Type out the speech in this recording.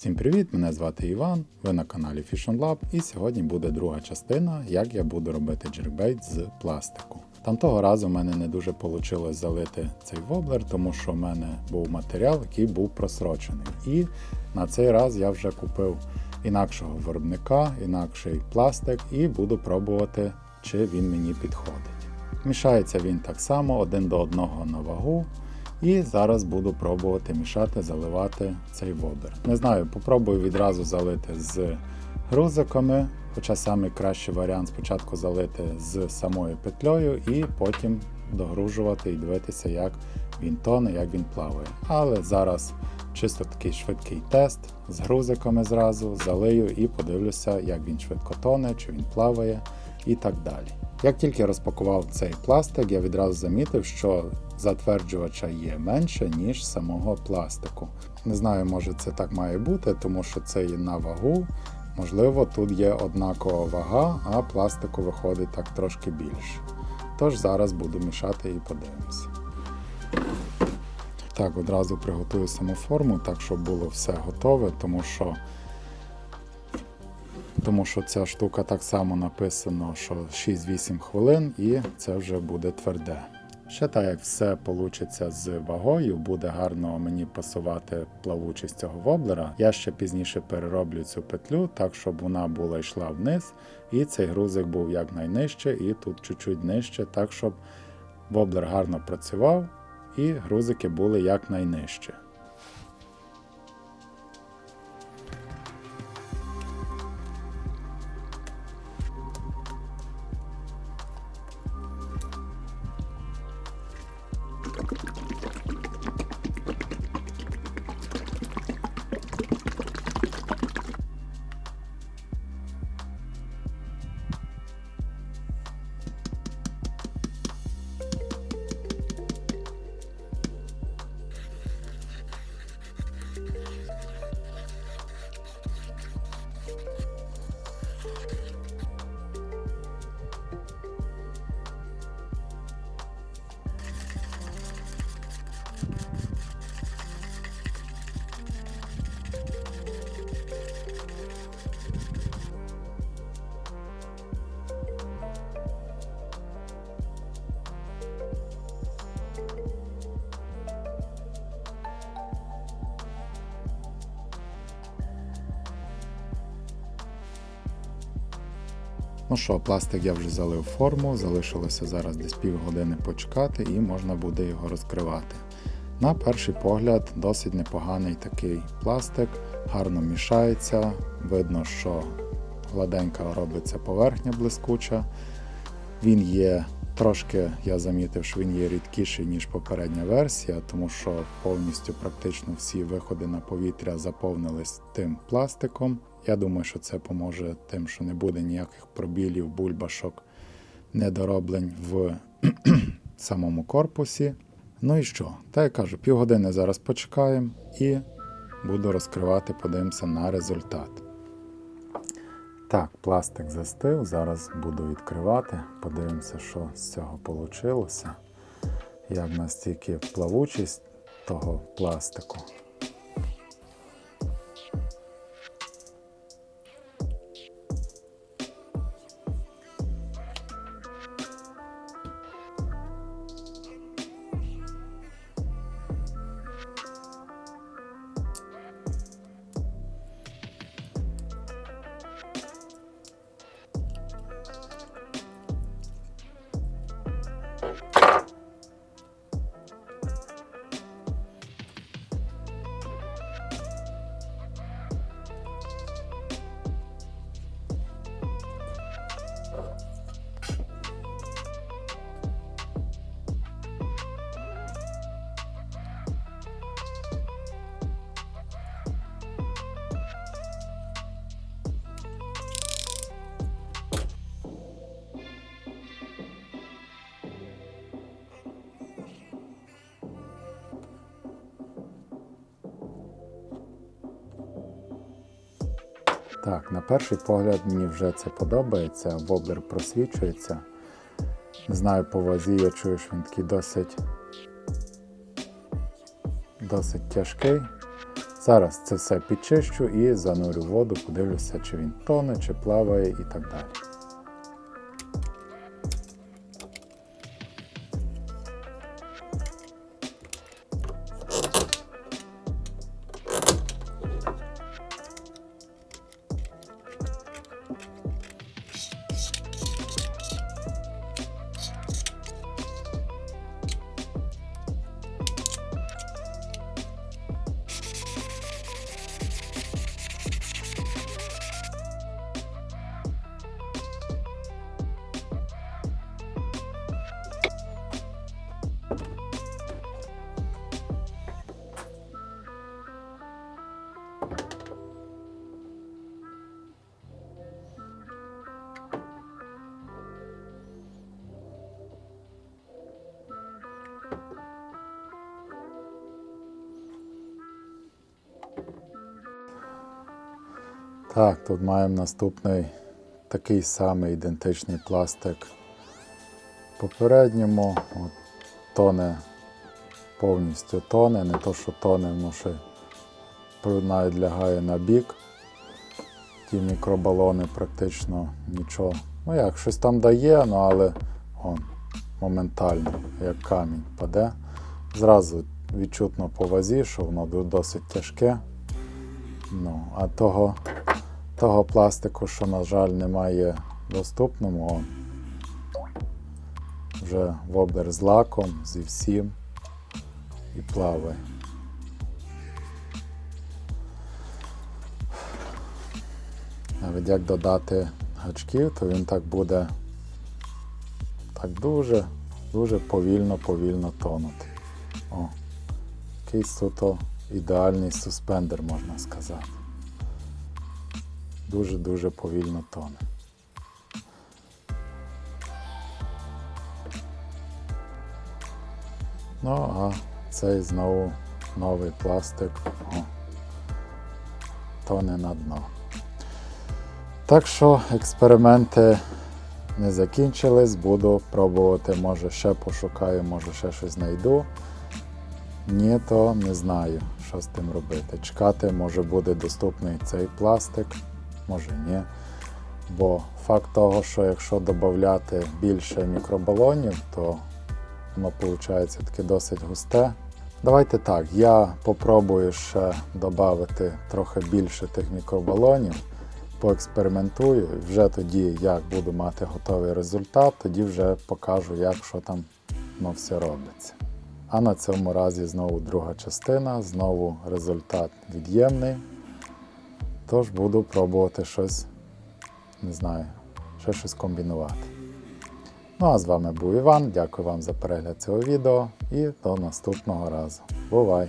Всім привіт! Мене звати Іван, ви на каналі Fish Lab і сьогодні буде друга частина, як я буду робити джербейт з пластику. Там того разу в мене не дуже вийшло залити цей воблер, тому що в мене був матеріал, який був просрочений. І на цей раз я вже купив інакшого виробника, інакший пластик, і буду пробувати, чи він мені підходить. Мішається він так само один до одного на вагу. І зараз буду пробувати мішати, заливати цей вобер. Не знаю, попробую відразу залити з грузиками, хоча самий кращий варіант спочатку залити з самою петлею і потім догружувати і дивитися, як він тоне, як він плаває. Але зараз чисто такий швидкий тест з грузиками зразу залию і подивлюся, як він швидко тоне, чи він плаває і так далі. Як тільки розпакував цей пластик, я відразу замітив, що затверджувача є менше, ніж самого пластику. Не знаю, може це так має бути, тому що це є на вагу. Можливо, тут є однакова вага, а пластику виходить так трошки більше. Тож зараз буду мішати і подивимося. Так, одразу приготую саму форму, так щоб було все готове, тому що тому що ця штука так само написано, що 6-8 хвилин і це вже буде тверде. Ще так як все вийде з вагою, буде гарно мені пасувати плавучість цього воблера. Я ще пізніше перероблю цю петлю, так щоб вона була йшла вниз, і цей грузик був якнайнижче, і тут чуть-чуть нижче, так щоб воблер гарно працював і грузики були якнайнижче. Ну що, пластик я вже залив форму, залишилося зараз десь півгодини почекати і можна буде його розкривати. На перший погляд, досить непоганий такий пластик, гарно мішається. Видно, що гладенька робиться поверхня блискуча. Він є трошки, я замітив, що він є рідкіший, ніж попередня версія, тому що повністю практично всі виходи на повітря заповнились тим пластиком. Я думаю, що це поможе тим, що не буде ніяких пробілів, бульбашок, недороблень в самому корпусі. Ну і що? Та я кажу, півгодини зараз почекаємо і буду розкривати, подивимося на результат. Так, пластик застив, зараз буду відкривати, подивимося, що з цього вийшло. Як настільки плавучість того пластику. Так, на перший погляд мені вже це подобається, воблер просвічується. Не знаю, по вазі я чую, що він такий досить, досить тяжкий. Зараз це все підчищу і занурю воду, подивлюся, чи він тоне, чи плаває і так далі. Так, тут маємо наступний такий самий ідентичний пластик попередньому. От, тоне повністю тоне, не то, що тоне, воно ще навіть лягає на бік. Ті мікробалони практично нічого. Ну як, щось там дає, ну але он, моментально, як камінь паде. Зразу відчутно по вазі, що воно досить тяжке. Ну, а того, того пластику, що, на жаль, немає доступному, вже воблер з лаком, зі всім і плаває. Навіть як додати гачків, то він так буде так дуже, дуже повільно, повільно тонути. О, якийсь суто ідеальний суспендер, можна сказати. Дуже-дуже повільно тоне. Ну, а цей знову новий пластик. О, тоне на дно. Так що експерименти не закінчились, буду пробувати, може ще пошукаю, може ще щось знайду. Ні, то не знаю, що з тим робити. Чекати, може буде доступний цей пластик, може ні. Бо факт того, що якщо додати більше мікробалонів, то воно виходить таке досить густе. Давайте так, я попробую ще додати трохи більше тих мікробалонів, поекспериментую, вже тоді, як буду мати готовий результат, тоді вже покажу, як що там воно все робиться. А на цьому разі знову друга частина, знову результат від'ємний. Тож буду пробувати щось, не знаю, ще щось комбінувати. Ну а з вами був Іван. Дякую вам за перегляд цього відео і до наступного разу. Бувай!